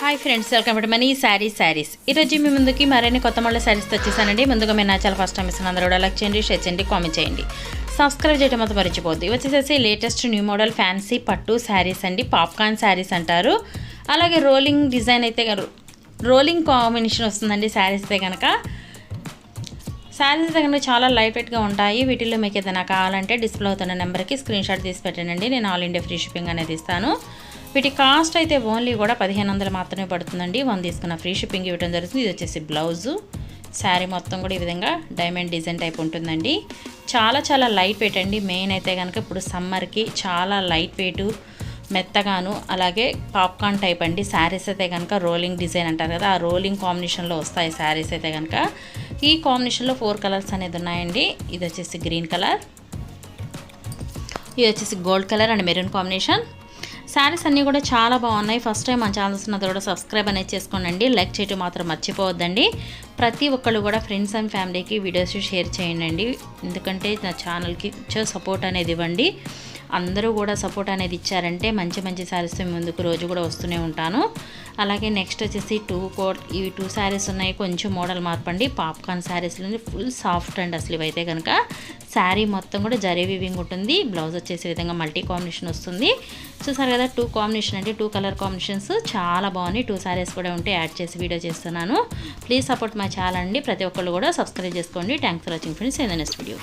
Hi friends welcome to Mani saris saris ఈరోజు మీ ముందుకి మరిన్ని కొత్త మళ్ళీ శారీస్ తెచ్చేసానండి ముందుగా మీరు నా చాలా ఫస్ట్ టైం ఇస్తాను అందరూ కూడా లైక్ చేయండి షేర్ చేయండి కామెంట్ చేయండి. సబ్స్క్రైబ్ చేయడం మొత్తం మర్చిపోద్దు వచ్చేసేసి లేటెస్ట్ న్యూ మోడల్ ఫ్యాన్సీ పట్టు శారీస్ అండి. పాప్కార్న్ శారీస్ అంటారు. అలాగే రోలింగ్ డిజైన్ అయితే రోలింగ్ కాంబినేషన్ వస్తుందండి శారీస్ అయితే కనుక. శారీస్ అయితే కనుక చాలా లైట్ వెయిట్గా ఉంటాయి. వీటిల్లో మీకు ఏదైనా కావాలంటే డిస్ప్లే అవుతున్న నెంబర్కి స్క్రీన్ షాట్ తీసి పెట్టండి. నేను ఆల్ ఇండియా ఫ్రీ షిప్పింగ్ అనేది ఇస్తాను. వీటి కాస్ట్ అయితే ఓన్లీ కూడా పదిహేను వందలు మాత్రమే పడుతుందండి. వన్ తీసుకున్న ఫ్రీ షిప్పింగ్ ఇవ్వడం జరుగుతుంది. ఇది వచ్చేసి బ్లౌజు. శారీ మొత్తం కూడా ఈ విధంగా డైమండ్ డిజైన్ టైప్ ఉంటుందండి. చాలా చాలా లైట్ వెయిట్ అండి. మెయిన్ అయితే కనుక ఇప్పుడు సమ్మర్కి చాలా లైట్ వెయిట్ మెత్తగాను అలాగే పాప్కార్న్ టైప్ అండి. శారీస్ అయితే కనుక రోలింగ్ డిజైన్ అంటారు కదా ఆ రోలింగ్ కాంబినేషన్లో వస్తాయి శారీస్ అయితే కనుక ఈ కాంబినేషన్లో ఫోర్ కలర్స్ అనేది ఉన్నాయండి. ఇది వచ్చేసి గ్రీన్ కలర్. ఇది వచ్చేసి gold colour and maroon combination. Saris అన్నీ కూడా చాలా బాగున్నాయి. ఫస్ట్ టైం మన ఛానల్స్ ఉన్నది కూడా సబ్స్క్రైబ్ అనేది చేసుకోండి లైక్ చేయటం మాత్రం మర్చిపోవద్దండి. ప్రతి ఒక్కళ్ళు కూడా ఫ్రెండ్స్ అండ్ ఫ్యామిలీకి వీడియోస్ షేర్ చేయండి. ఎందుకంటే నా ఛానల్కి సపోర్ట్ అనేది ఇవ్వండి. అందరూ కూడా సపోర్ట్ అనేది ఇచ్చారంటే మంచి మంచి శారీస్ ముందుకు రోజు కూడా వస్తూనే ఉంటాను. అలాగే నెక్స్ట్ వచ్చేసి టూ కోట్ ఇవి టూ శారీస్ ఉన్నాయి. కొంచెం మోడల్ మార్పండి. పాప్కార్న్ శారీస్లో ఫుల్ సాఫ్ట్ అండ్ అసలు ఇవైతే కనుక శారీ మొత్తం కూడా జరీ వివింగ్ ఉంటుంది. బ్లౌజ్ వచ్చేసే విధంగా మల్టీ కాంబినేషన్ వస్తుంది. చూసారు కదా టూ కాంబినేషన్ అంటే టూ కలర్ కాంబినేషన్స్ చాలా బాగున్నాయి. టూ శారీస్ కూడా ఉంటే యాడ్ చేసి వీడియో చేస్తున్నాను. ప్లీజ్ సపోర్ట్ మై ఛానల్ అండి. ప్రతి ఒక్కళ్ళు కూడా సబ్స్క్రైబ్ చేసుకోండి. Thanks for watching friends in the next video